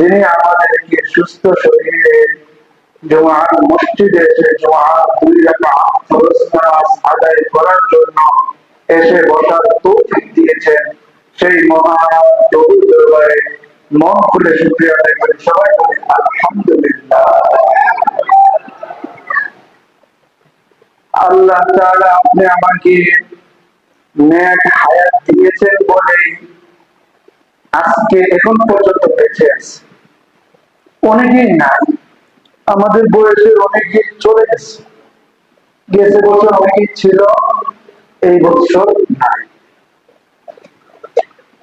যিনি আমাদেরকে সুস্থ শরীরে জমার মসজিদে এসে জমার দুই নামাজ আদায় করার জন্য এসে বসার তৌফিক দিয়েছেন। সেই মহান মন খুলে শুকরিয়া আদায় করি। সবাই বলি, আলহামদুলিল্লাহ। আল্লাহ তাআলা আপনি আমাকে নেক হায়াত দিয়েছেন বলেই আজকে এখন পর্যন্ত বেঁচে আছে। অনেকেই নাই আমাদের বয়সের অনেকে চলে গেছে গেছে বছর অনেকেই ছিল এই বছর নাই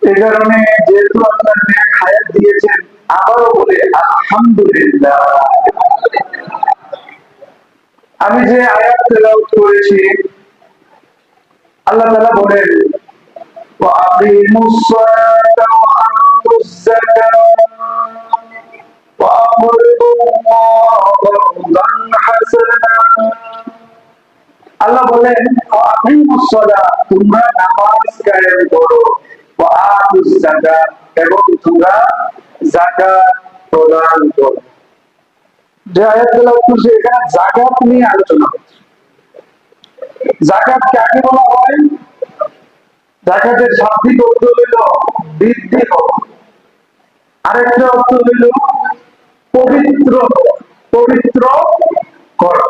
এই কারণে যেহেতু আপনার নেক হায়াত দিয়েছেন আবারও বলে আলহামদুলিল্লাহ আমি যে আয়াত তেলাওয়াত করেছি আল্লাহ তাআলা বলেন وأقيموا الصلاة وآتوا الزكاة আল্লাহ বলেন তোমরা নামাজ কায়েম করো। এবং তোমরা যাকাত প্রদান করো। যে আয়াত তেলাওয়াত এখানে যাকাত নিয়ে আলোচনা হচ্ছে। যাকাত কাকে বলা হয়? জাকাতের শাব্দিক অর্থ হইল বৃদ্ধি হওয়া। আরেকটা অর্থ হইল পবিত্র পবিত্র করা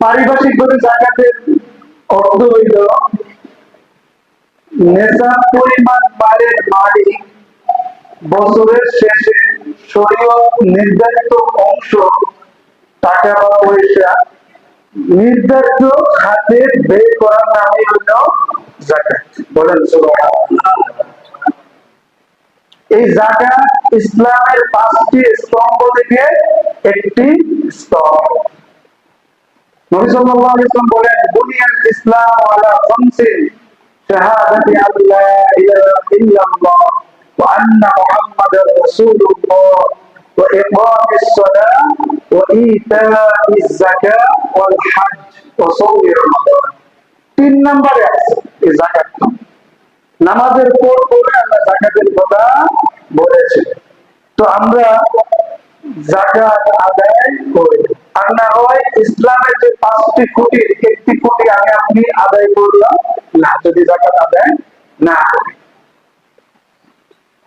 পারিভাষিক ভাবে জাকাতের অর্থ হইল নেশার পরিমাণ বাড়ের মালিক বছরের শেষে শরীয় নির্ধারিত অংশ টাকা বা পয়সা নির্ধারিত খাতে ব্যয় করার নামই হল জাকাত বলেন সুবহানাল্লাহ। এই জাকাত ইসলামের পাঁচটি স্তম্ভ থেকে একটি স্তম্ভ। আন্না মুহাম্মাদার রাসূলুল্লাহ ওয়া ইকামিস সালাহ ওয়া ইতাইজ যাকাত ওয়াল হজ তিন নম্বরে আছে এই যাকাত নামাজের পর পরে আমরা জাকাতের কথা বলেছি। তো আমরা জাকাত আদায় করি। আর না হয় ইসলামের যে পাঁচটি কোটির একটি কোটি আমি আপনি আদায় করলাম, না, যদি জাকাত আদায় না করি।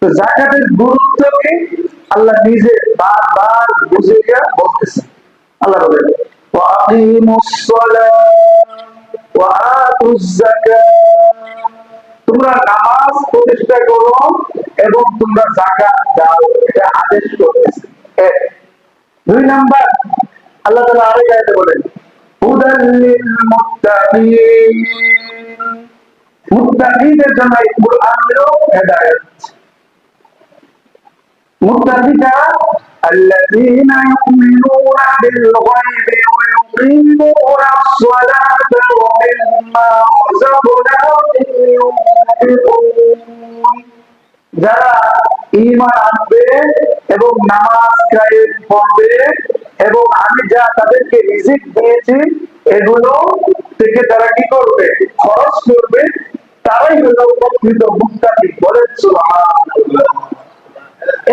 জাকাতের গুরুত্ব কি আল্লাহ নিজে বারবার বুঝিয়ে বলতেছে। আল্লাহ বলেন সালাত, ওয়া আতুজ যাকাত। তোমরা নামাজ প্রতিষ্ঠা করো এবং তোমরা যাকাত দাও এটা আদেশ করতেছে এক দুই নাম্বার আল্লাহ তাআলা আরেক আয়াতে বলেন হুদাল লিল মুত্তাকিন মুত্তাকিনের জন্য এই কোরআনেরও হেদায়েত মুত্তাকিরা الذين يؤمنون بالغيب ويقيمون الصلاة ومما رزقناهم ينفقون যারা ঈমান আনবে এবং নামাজ কায়েম করবে এবং আমি যা তাদেরকে রিজিক দিয়েছি এগুলো থেকে তারা কি করবে খরচ করবে তারাই হলো প্রকৃত মুক্তাকি বলেন সুবহানাল্লাহ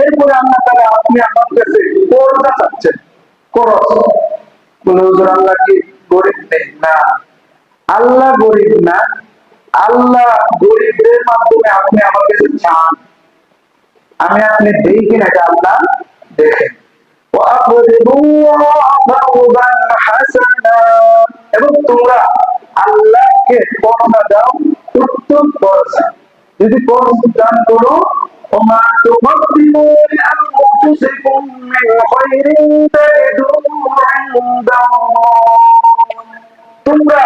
এরপরে আল্লাহ তারা আপনি আমার কাছে করতে চাচ্ছেন খরচ কোন হুজুর আল্লাহ কি গরিব নেই? না। আল্লাহ গরিব না। আল্লাহ গরিবদের মাধ্যমে আপনি আমার কাছে চান। আমি আপনি দেই কিনা এটা আল্লাহ দেখেন। এবং তোমরা আল্লাহকে করোনা দাও, উত্তম করছে যদি খরচ দান করো وما تقدموا لأنفسكم من خير تجدوه عند الله তোমরা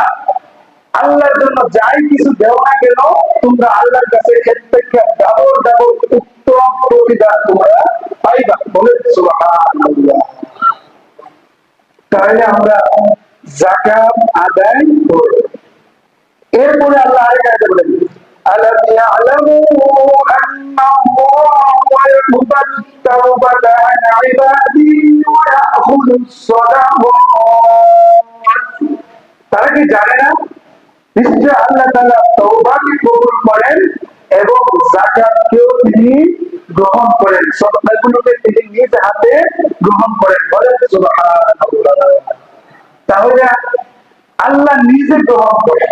আল্লাহর জন্য যাই কিছু দেও না কেন তোমরা আল্লাহর কাছে এর থেকে ডাবল ডাবল উত্তম প্রতিদান তোমরা পাইবা বলে সুবহানাল্লাহ তাহলে আমরা যাকাত আদায় করি এরপরে আল্লাহ আরেক আয়াতে বলেন ألم يعلموا أن الله يقبل التوبة عن عباده ويأخذ الصدقات তারা কি জানে না নিশ্চয় আল্লাহ তাআলা তওবাকে কবুল করেন এবং যাকাতকেও তিনি গ্রহণ করেন সত্তাগুলোকে তিনি নিজ হাতে গ্রহণ করেন বলেন সুবহানাল্লাহ তাহলে আল্লাহ নিজে গ্রহণ করেন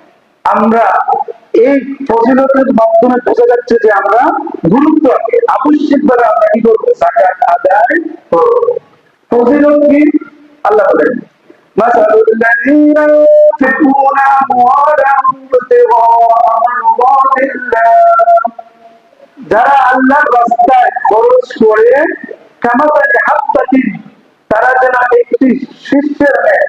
আমরা এই ফজিলতের মাধ্যমে বোঝা যাচ্ছে যে আমরা গুরুত্ব আবশ্যিক ভাবে আমরা কি করবো জাকাত আদায় করবো ফজিলত কি আল্লাহ বলেন مثل الذين ينفقون أموالهم ابتغاء مرضات الله যারা আল্লাহর রাস্তায় খরচ করে কামাতারি হাত্তাতিন তারা যেন একটি শীর্ষের ন্যায়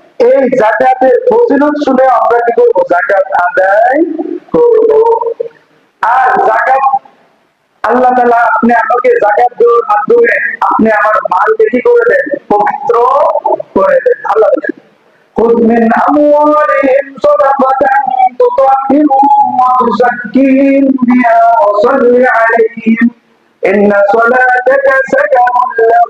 এই জাকাতের ফজিলত শুনে আমরা কি করবো জাকাত আদায় করব আর জাকাত আল্লাহ তাআলা আপনি আমাকে জাকাত দেওয়ার মাধ্যমে আপনি আমার মালকে কি করে দেন পবিত্র করে দেন আল্লাহ বলেন خذ من أموالهم صدقة تطهرهم وتزكيهم بها وصل عليهم إن صلاتك سكن لهم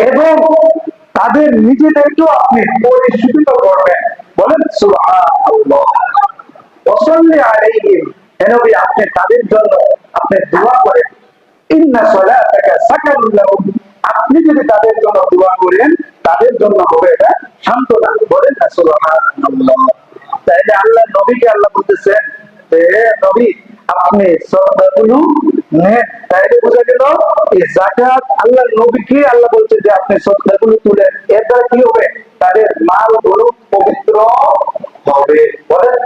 এবং তাদের নিজেদেরকেও আপনি পরিশুদ্ধ করবেন। বলেন হে আপনি তাদের জন্য আপনি দোয়া করেন। ইন্না লাহুম। আপনি যদি তাদের জন্য দোয়া করেন, তাদের জন্য হবে এটা সান্ত্বনা। বলেন না, সুবহানাল্লাহ। তাইলে আল্লাহ নবীকে আল্লাহ বলতেছেন যে নবী, আপনি সদকাগুলো নেন জাকাত নবীকে আল্লাহ বলছে যে আপনি সদকাগুলো তুলেন এর দ্বারা কি হবে? তাদের মালগুলো পবিত্র হবে। বলেন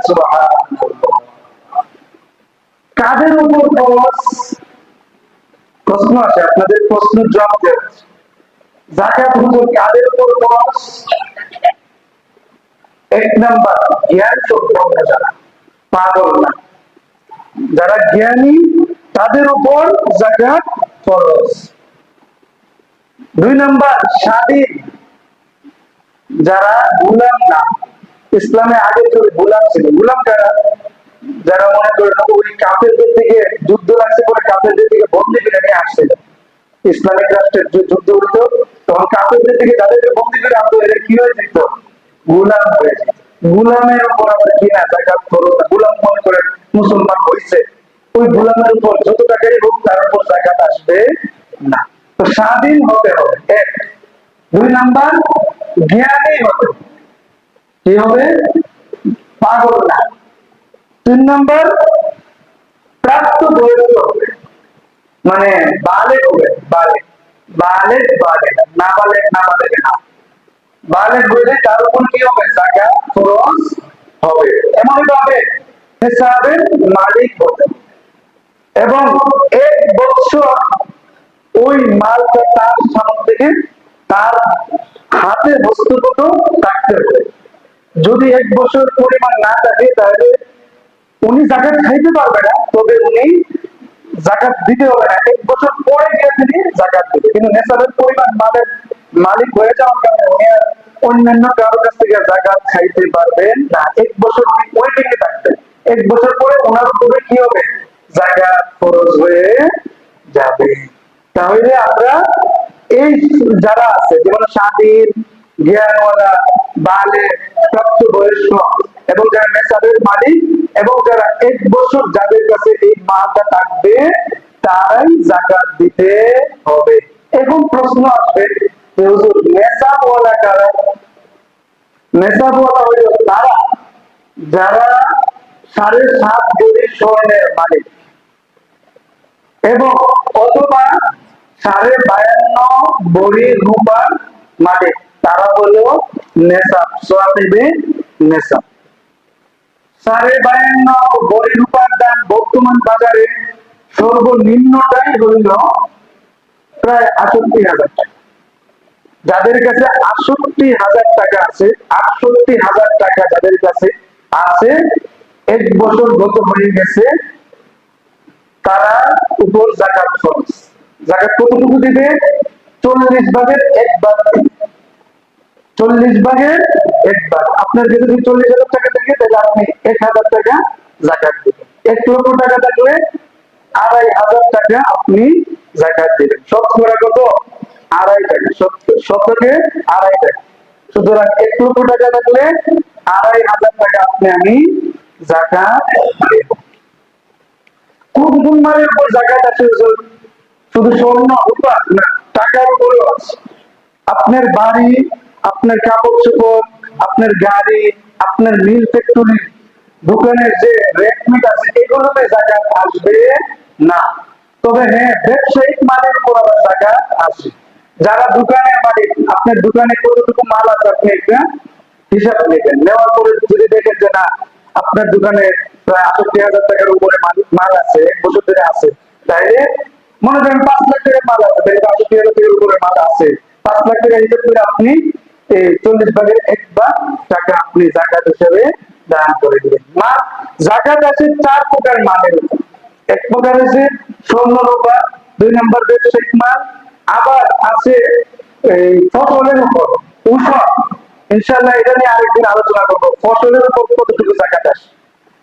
কাদের উপর প্রশ্ন আছে, আপনাদের জবাব জাকাত কাদের উপর এক নাম্বার, জ্ঞান সম্পন্ন যারা। পাগল না। যারা জ্ঞানী, তাদের উপর জাকাত খরচ দুই নাম্বার, স্বাধীন। যারা গুলাম না, ইসলামে আগে তো গুলাম ছিল। গুলাম যারা যারা মনে করেন ওই কাফেরদের থেকে যুদ্ধ লাগছে পরে কাফেরদের থেকে বন্দি করে নিয়ে আসছিল। ইসলামিক রাষ্ট্রের যে যুদ্ধ হতো, তখন কাফেরদের থেকে যাদেরকে বন্দি করে আনতো, এদের কি হয়ে যেত? গুলাম হয়ে যেত। গুলামের উপর আবার কি না খরচ গুলাম মনে করেন মুসলমান হয়েছে ওই গুলামের উপর যত টাকাই হোক, তার উপর জাকাত আসবে না। তো স্বাধীন হতে হবে। এক। দুই নাম্বার, জ্ঞানী হবে। কি হবে? পাগল না। তিন নম্বর, প্রাপ্ত বয়স্ক হবে। মানে বালে হবে বালে বালে বালে না বালে না বালে না। বালে হইলে তার উপর কি হবে? জায়গা খরচ হবে। এমন ভাবে হিসাবের মালিক হতে হবে। এবং এক বছর ওই মালটা তার সামনে থেকে তার হাতে বস্তুগত রাখতে হবে। যদি এক বছর পরিমাণ না থাকে, তাহলে উনি জাকাত খাইতে পারবে না, তবে উনি জাকাত দিতে হবে না। এক বছর পরে গিয়ে তিনি জাকাত দেবে কিন্তু নেশাবের পরিমাণ মালের মালিক হয়ে যাওয়ার কারণে উনি আর অন্যান্য কারোর কাছ থেকে জাকাত খাইতে পারবেন না। এক বছর উনি ওয়েটিংয়ে থাকবেন। এক বছর পরে ওনার উপরে কি হবে? জাকাত খরচ হয়ে যাবে। তাহলে আমরা এই যারা আছে, যেমন স্বাধীন, জ্ঞানওয়ালা বালে প্রাপ্ত বয়স্ক এবং যারা নেশাবের মালিক, এবং যারা এক বছর যাদের কাছে এই মালটা থাকবে, তারাই জাকাত দিতে হবে। এখন প্রশ্ন আসবে, হুজুর নেশাবওয়ালা কারা? নেশাবওয়ালা হইল তারা যারা সাড়ে সাত কোটি স্বর্ণের মালিক। এবং অথবা সাড়ে বায়ান্ন বড়ি রূপার মালিক তারা হলো নেশাব সোয়াবিবে নেশাব সাড়ে বায়ান্ন বড়ি রূপার দাম বর্তমান বাজারে সর্বনিম্নটাই হইল প্রায় আটষট্টি হাজার টাকা। যাদের কাছে আটষট্টি হাজার টাকা আছে, আটষট্টি হাজার টাকা যাদের কাছে আছে, এক বছর গত হয়ে গেছে তারা উপর জাকাত খরচ জাকাত কতটুকু দিবে? চল্লিশ ভাগের এক ভাগ চল্লিশ ভাগের এক ভাগ। আপনার যদি চল্লিশ হাজার টাকা থাকে, তাহলে আপনি এক হাজার টাকা জাকাত দিবেন। এক লক্ষ টাকা থাকলে আড়াই হাজার টাকা আপনি জাকাত দিবেন। শতকরা কত? আড়াই টাকা। শতকে আড়াই টাকা। সুতরাং এক লক্ষ টাকা থাকলে আড়াই হাজার টাকা আপনি আমি জাকাত দেব। কোন মালের উপর আছে? হুজুর? শুধু স্বর্ণ রূপা না, টাকার উপরেও আছে। আপনার বাড়ি, আপনার কাপড় চোপড়, আপনার গাড়ি, আপনার মিল ফ্যাক্টরি, দোকানের যে রেটমেন্ট আছে, এগুলোতে জাকাত আসবে না। তবে হ্যাঁ ব্যবসায়িক মালের উপর আবার জাকাত আসে। যারা দোকানের মালিক, আপনার দোকানে কতটুকু মাল আছে আপনি একটা হিসাব নেবেন। নেওয়ার পরে যদি দেখেন যে না আপনার দোকানে প্রায় হাজার টাকার উপরে মাল- আছে এক বছর ধরে আছে। মনে করেন পাঁচ লাখ টাকার মাল আছে হাজার টাকার উপরে মাল আছে। পাঁচ লাখ টাকা করে আপনি এই চল্লিশ ভাগের টাকা আপনি জাকাত হিসেবে দান করে দিবেন। মাল, জাকাত আছে চার প্রকার মালের এক প্রকার আছে স্বর্ণ দুই নম্বর ব্যবসায়িক মাল, আবার আছে এই ফসলের উপর, ঔষধ। ইনশাল্লাহ এটা নিয়ে আরেকদিন আলোচনা করব। ফসলের উপর কতটুকু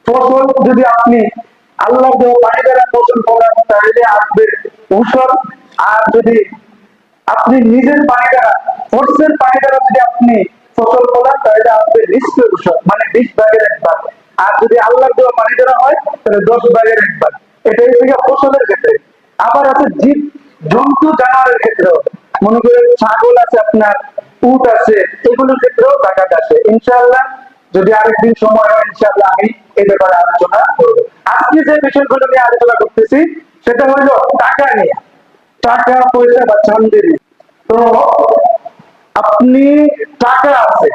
ফসল যদি আপনি আল্লাহ দ্বারা ফসল তাহলে আসবে আর যদি আপনি নিজের যদি আপনি ফসল তাহলে আসবে ঔষধ মানে বিশ ভাগের আর যদি আল্লাহ দ্বারা হয়, তাহলে দশ ভাগের এক ভাগ। এটাই থেকে ফসলের ক্ষেত্রে। আবার আছে জীব, জন্তু, জানোয়ারের ক্ষেত্রেও। মনে করেন ছাগল আছে আপনার উট আছে, এগুলোর ক্ষেত্রেও জাকাত আসে ইনশাআল্লাহ, যদি আরেকদিন সময় হয়, ইনশাআল্লাহ আমি এই ব্যাপারে আলোচনা করব। আজকে যে বিষয়গুলো নিয়ে আলোচনা করতেছি, সেটা হলো টাকা নিয়ে। টাকা, পয়সা বা চান্দি তো আপনি টাকা আছে,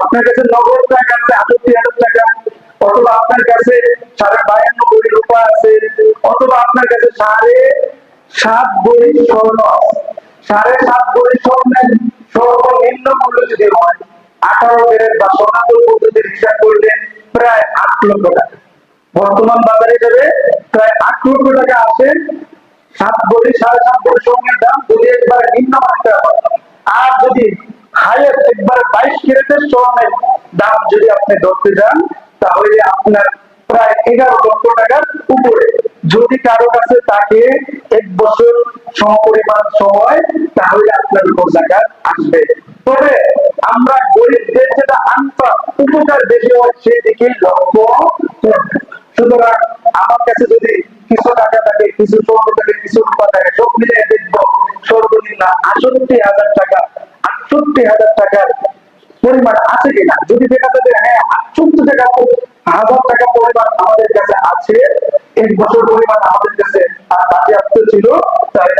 আপনার কাছে নগদ টাকা আছে আটষট্টি হাজার টাকা, অথবা আপনার কাছে সাড়ে বায়ান্ন কোটি রূপা আছে, অথবা আপনার কাছে সাড়ে সাত বড়ি স্বর্ণ আছে। সাড়ে সাত বড়ি স্বর্ণের সর্বনিম্ন মূল্য যদি হয়, আঠারো ক্যারেট বা সনাতন পদ্ধতির হিসাব করলে প্রায় আট লক্ষ টাকা। বর্তমান বাজারে যাবে প্রায় আট লক্ষ টাকা আসে সাত বড়ি সাড়ে সাত বড়ি স্বর্ণের দাম, যদি একবার নিম্ন মাত্রা আর যদি হাইয়েস্ট একবার বাইশ ক্যারেটের স্বর্ণের দাম যদি আপনি ধরতে যান তাহলে আপনার প্রায় এগারো লক্ষ টাকার উপরে। যদি কারও কাছে তাকে এক বছর সমপরিমাণ সময়, তাহলে আপনার উপর জাকাত আসবে। তবে আমরা গরিবদের যেটা আনসার উপকার বেশি হয় সেই দিকে লক্ষ্য সুতরাং আমার কাছে যদি কিছু টাকা থাকে, কিছু স্বর্ণ থাকে, কিছু রূপা থাকে, সব মিলিয়ে দেখব, সর্বনিম্ন আটষট্টি হাজার টাকা, আটষট্টি হাজার টাকার পরিমাণ আছে কিনা? যদি দেখা যাবে হ্যাঁ চোদ্দ টাকা হাজার টাকা পরিমাণ আমাদের কাছে আছে, এক বছর পরিমাণ আমাদের কাছে বাজেয়াপ্ত ছিল, তাহলে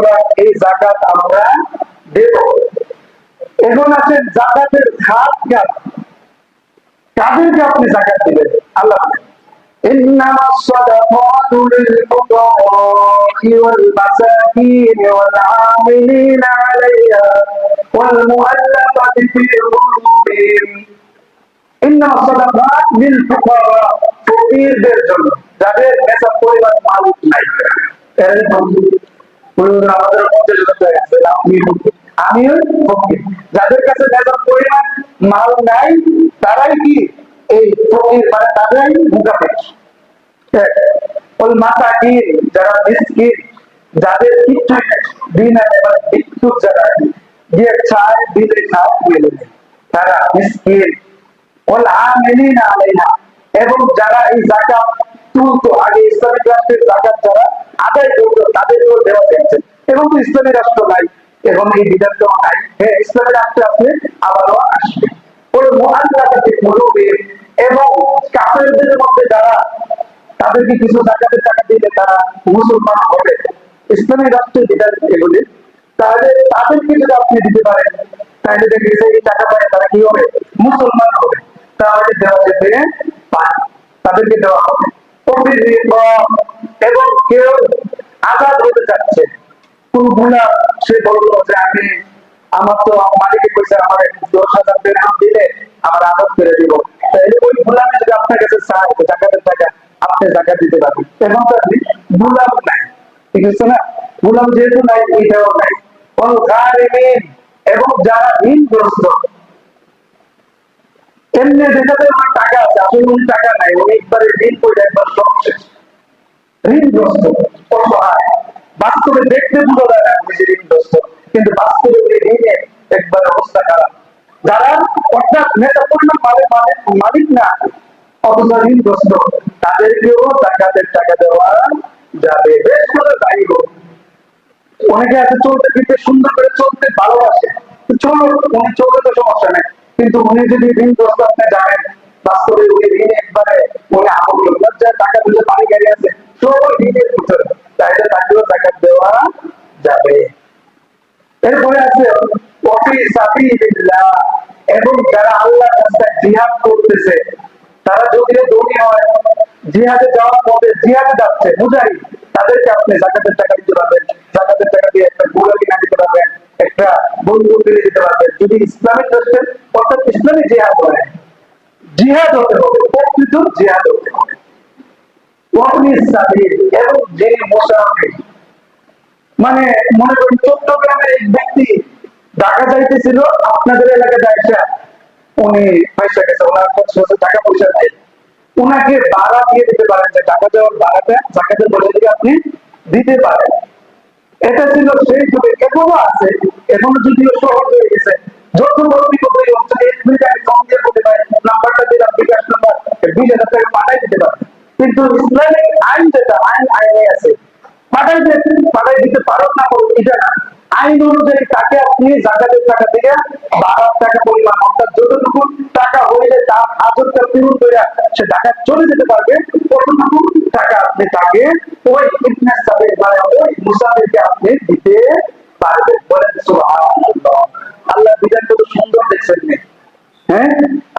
সুতরাং এই জাকাত আমরা দেব এখন আছে জাকাতের খাত কাজ কাদেরকে আপনি জাকাত দিবেন আল্লাহ বলেন, إنما الصدقات للفقراء والمساكين والعاملين عليها والمؤلفة في قلوبهم إنما الصدقات للفقراء ফকিরদের জন্য যাদের নেশা পরিমাণ মালিক নাই এরকম হুজুর আমাদের মধ্যে যেটা আছে আপনি ফকির, আমিও ফকির যাদের কাছে নেশার পরিমাণ মাল নাই তারাই কি এই ফকির মানে তারাই মুখাপেক্ষ ওই মাসাকিন যারা মিসকিন যাদের কিচ্ছু নেই দিন আনে মানে ভিক্ষুক যারা যে চায় দিলে খায় পেলে নেই তারা মিসকিন ওল আমিলিনা আলাইহা এবং যারা এই জাকাত তুলতো আগে ইসলামিক রাষ্ট্রের জাকাত যারা আদায় করতো তাদেরকেও দেওয়া যাচ্ছে এবং তো ইসলামী রাষ্ট্র নাই, এখন এই বিধানটাও নাই। হ্যাঁ ইসলামী রাষ্ট্র আসলে আবারও আসবে। ওই মহাল্লাকে মরবে এবং কাফেরদের মধ্যে যারা, তাদেরকে কিছু জাকাতের টাকা দিলে তারা মুসলমান হবে। ইসলামী রাষ্ট্রের বিধান এগুলি? তাহলে তাদেরকে যদি আপনি দিতে পারেন, তাহলে দেখি যে এই টাকা পায় তারা কি হবে? মুসলমান হবে। তাহলে দেওয়া যেতে পারে। তাদেরকে দেওয়া হবে। এবং কেউ হতে চাচ্ছে কোন গুণা সে বলল যে আমি আমার তো আমার দশ হাজার দিলে আমার করে দিব ওই গুলামে যদি আপনার কাছে জাকাতের টাকা আপনি জাকাত দিতে পারবেন আপনি গুলাম নাই ঠিক আছে না গুলাম যেহেতু নাই এইটাও নাই এবং যারা ঋণগ্রস্ত এমনি টাকা আছে, আসলে টাকা নাই, উনি একবারে ঋণ করে একবার শেষ। ঋণগ্রস্ত, অসহায়। বাস্তবে দেখতে যায় না যে ঋণগ্রস্ত, কিন্তু বাস্তবে উনি একবার অবস্থা খারাপ। যারা অর্থাৎ নেতা পরিমাণ মালিক মালিক মালিক না, অথচ ঋণগ্রস্ত, তাদেরকেও জাকাতের টাকা দেওয়া যাবে। বেশ করে দায়ী হোক অনেকে আছে চলতে ফিরতে সুন্দর করে চলতে ভালোবাসে। চলো, উনি চলতে তো সমস্যা নেই। কিন্তু উনি যদি ঋণগ্রস্ত আপনি জানেন, বাস্তবে উনি ঋণ একবারে উনি আমল লজ্জায় টাকা দিতে বাড়ি গাড়ি আছে সবাই ঋণের ভিতরে। তাইলে তাকেও টাকা দেওয়া যাবে। এরপরে আছে, অফি সাবিলিল্লাহ এবং যারা আল্লাহর রাস্তায় জিহাদ করতেছে, তারা যদিও ধনী হয়, জিহাদে যাওয়ার পথে জিহাদে যাচ্ছে, মুজাহিদ। তাদেরকে আপনি জাকাতের টাকা দিতে পারবেন, জাকাতের টাকা দিয়ে একটা ঘোড়া কিনা দিতে পারবেন, একটা বন্ধু কিনে দিতে পারবেন। যদি ইসলামিক রাষ্ট্রের অর্থাৎ ইসলামিক জিহাদ জিহাদ হতে হবে, প্রকৃত জিহাদ হতে মোসাফির মানে মনে করেন চট্টগ্রামের এক ব্যক্তি ঢাকা যাইতেছিল, আপনাদের এলাকায় উনি পয়সা গেছে, ওনার টাকা পয়সা নাই উনাকে ভাড়া দিয়ে দিতে পারেন টাকা দেওয়ার ভাড়াটা জাকাতের দিয়ে আপনি দিতে পারেন। এটা ছিল সেই যুগে, এখনও আছে, এখনও যদিও সহজ হয়ে গেছে। যত বড় আইন আইন আছে, পাঠাই পাঠাই দিতে পারো না। আইন অনুযায়ী তাকে আপনি জাকাতের টাকা থেকে বারো টাকা পরিমাণ, অর্থাৎ যতটুকু টাকা হইলে তার হাজারটা পূরণ করে সে টাকা চলে যেতে পারবে, ততটুকু টাকা আপনি তাকে ওই ফিটনেস সাবেক মানে ওই মুসাফিরকে আপনি দিতে পারবেন বলেন সুবহানাল্লাহ। আল্লাহ বিধান কত সুন্দর দেখছেন হ্যাঁ?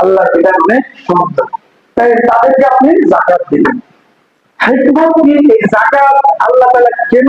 আল্লাহ বিধান অনেক সুন্দর। তাই তাদেরকে আপনি জাকাত দিবেন। হিকমত কি এই জাকাত আল্লাহ তাআলা কেন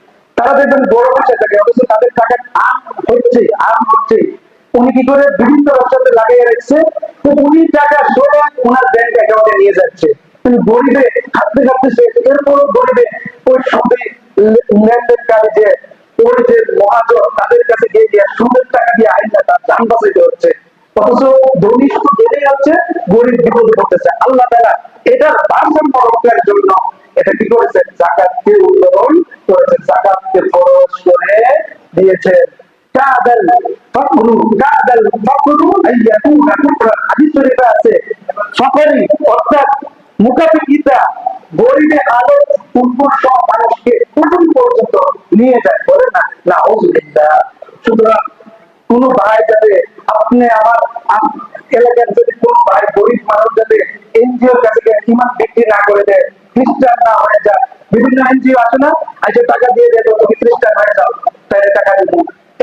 তারা দেখবেন বড় পয়সা থাকে, অথচ তাদের টাকা আম হচ্ছে আম হচ্ছে। উনি কি করে বিভিন্ন ব্যবসাতে লাগিয়ে রাখছে? তো উনি টাকা সরে ওনার ব্যাংক অ্যাকাউন্টে নিয়ে যাচ্ছে। গরিবে, খাটতে গরিবে, ওই সুদে লেনদেনকারী যে যে মহাজন তাদের কাছে গিয়ে গিয়ে সুদের টাকা দিয়ে আইনটা তার যান বাঁচাইতে হচ্ছে। অথচ ধনী শুধু বেড়ে যাচ্ছে, গরিব বিপদে পড়তেছে। আল্লাহ তারা এটার এনজিওর কাছে ইমান বিক্রি না করে দেয়। খ্রিস্টান না হয়ে যায় বিভিন্ন এনজিও আছে না? আজ টাকা দিয়ে দেবো, তুমি খ্রিস্টান হয়ে যাও। তাহলে টাকা দেবো।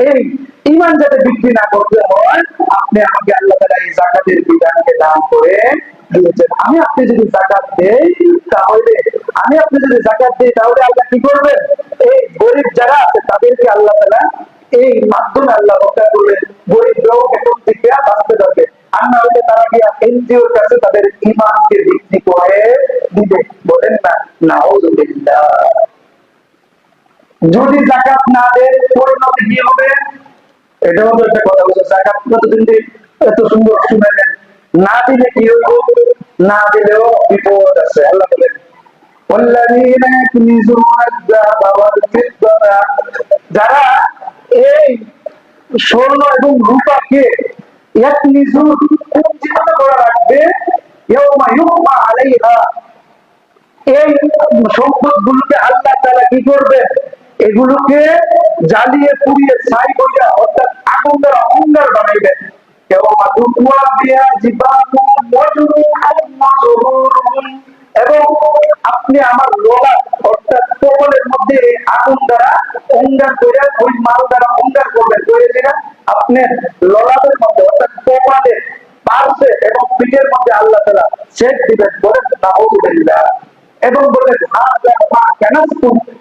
এই ইমান যাতে বিক্রি না করতে হয়, আপনি আমাকে আল্লাহ তালা এই জাকাতের বিধানকে দান করে দিয়েছেন। আমি আপনি যদি যদি জাকাত না দেয় পরিণতি কি হবে এটাও তো একটা কথা বলছে জাকাত কতদিন দিয়ে এত সুন্দর শুনালেন না দিলে কি হইব না দিলেও বিপদ আছে আল্লাহ বলেন والذين يكنزون الذهب والفضة যারা এই স্বর্ণ এবং রূপাকে ইয়াকনিজুন পুঞ্জীভূত করে রাখবে ইয়াউমা ইউমা আলাইহা এই সম্পদ গুলোকে আল্লাহ তারা কি করবে এগুলোকে জ্বালিয়ে, পুড়িয়ে, ছাই কইরা অর্থাৎ আগুন দ্বারা অঙ্গার বানাইবেন এবং আপনি আমার লোলা, অর্থাৎ কবলের মধ্যে আগুন দ্বারা অঙ্গার করে ওই মাল দ্বারা অঙ্গার করবেন। করে আপনি ললাদের মধ্যে, অর্থাৎ কপালে, পার্শ্বে এবং পিঠের মধ্যে আল্লাহ তালা শেখ দিবেন বলেন এবং বলে মা কেন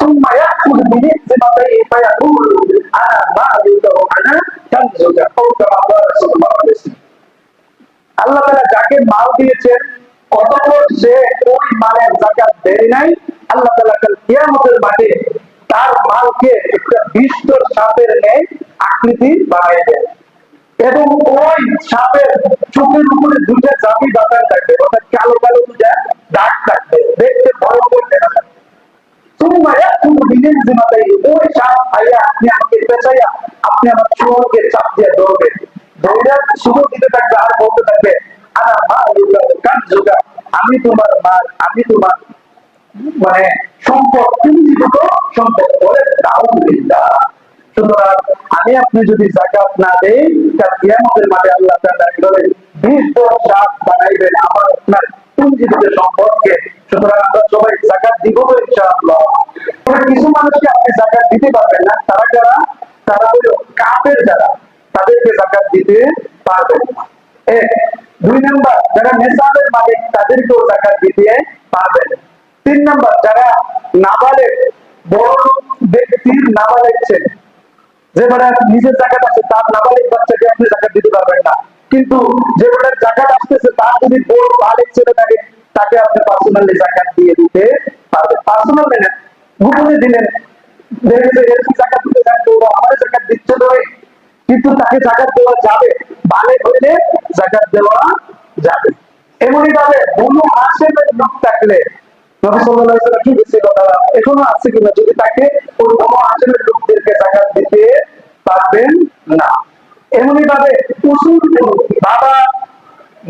ثم يأخذ بنعزمتيه فيقول أنا مالك وأنا كنزك أو كما قال صلى الله عليه وسلم আল্লাহ তাআলা যাকে মাল দিয়েছেন অতঃপর সে ওই মালের জাকাত দেয় নাই আল্লাহ তাআলা কাল কিয়ামতের মাঠে তার মালকে একটা বিষ্ট সাপের ন্যায় আকৃতি বানিয়ে দেয় এবং ওই সাপের চোখের উপরে দুইটা জাবি বাতার থাকবে অর্থাৎ কালো কালো দুটা দাগ থাকবে দেখতে ভয়ঙ্কর দেখা যাবে তোমরা ওই সাপ আপনি আমাকে আপনি আমার চোখকে চাপ দিয়ে ধরবেন। ধরে শুধু দিতে থাকবে, আর বলতে থাকবে মা কান যোগা আমি তোমার মাল, আমি তোমার মানে সম্পদ পুঞ্জীভূত সম্পদ, বলে আলহামদুলিল্লাহ সুতরাং আমি আপনি যদি জাকাত না দেই তার কিয়ামতের মাঠে আল্লাহ তাআলা বলে বিশ দশ বানাইবেন আমার আপনার পুঞ্জীভূত সম্পদকে সুতরাং আমরা সবাই জাকাত দিব তো ইনশাআল্লাহ। কিছু মানুষকে আপনি জাকাত দিতে পারবেন না। তারা যারা, তারা হলো কাপের যারা, তাদেরকে জাকাত দিতে পারবেন এক। দুই নাম্বার, যারা নেশাবের মালিক, তাদেরকেও জাকাত দিতে পারবেন তিন নাম্বার, যারা নাবালেক, বড় ব্যক্তির নাবালেক ছেলে যে বেটার নিজের আছে তার নাবালিক বাচ্চাকে আপনি জাকাত দিতে পারবেন না। কিন্তু যে জাকাত আসতেছে, তার যদি ছেলে থাকে, তাকে আপনি পার্সোনালি জাকাত দিয়ে দিতে পারবেন। পার্সোনালি না গোপনে দিলেন জাকাত দিতে জাকাত দিচ্ছে কিন্তু তাকে জাকাত দেওয়া যাবে। বালেক হইলে জাকাত দেওয়া যাবে। এমনই ভাবে বনু হাসেমের লোক থাকলে কি বলছে কথা এখনও আছে কিনা? যদি তাকে ওই বনু লোকদেরকে জাকাত দিতে পারবেন না এমনই ভাবে উসুল বাবা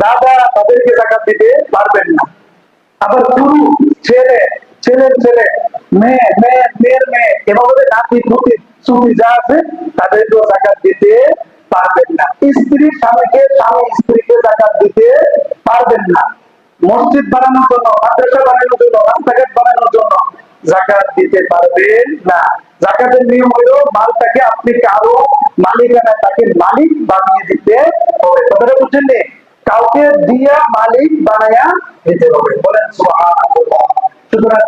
দাদা তাদেরকে জাকাত দিতে পারবেন না আবার গুরু ছেলে ছেলের ছেলে মেয়ে মেয়ে মেয়ের মেয়ে যা আছে তাদেরকেও জাকাত দিতে পারবেন না। স্ত্রী স্বামীকে স্বামী স্ত্রীকে জাকাত দিতে পারবেন না। মসজিদ বানানোর জন্য, মাদ্রাসা বানানোর জন্য, রাস্তাঘাট বানানোর জন্য জাকাত দিতে পারবেন না। জাকাতের নিয়ম হলো, মালটাকে আপনি কারও মালিকানা, তাকে মালিক বানিয়ে দিতে হবে। কথাটা বুঝছেন কাউকে দিয়া মালিক বানায়া দিতে হবে। বলেন সুতরাং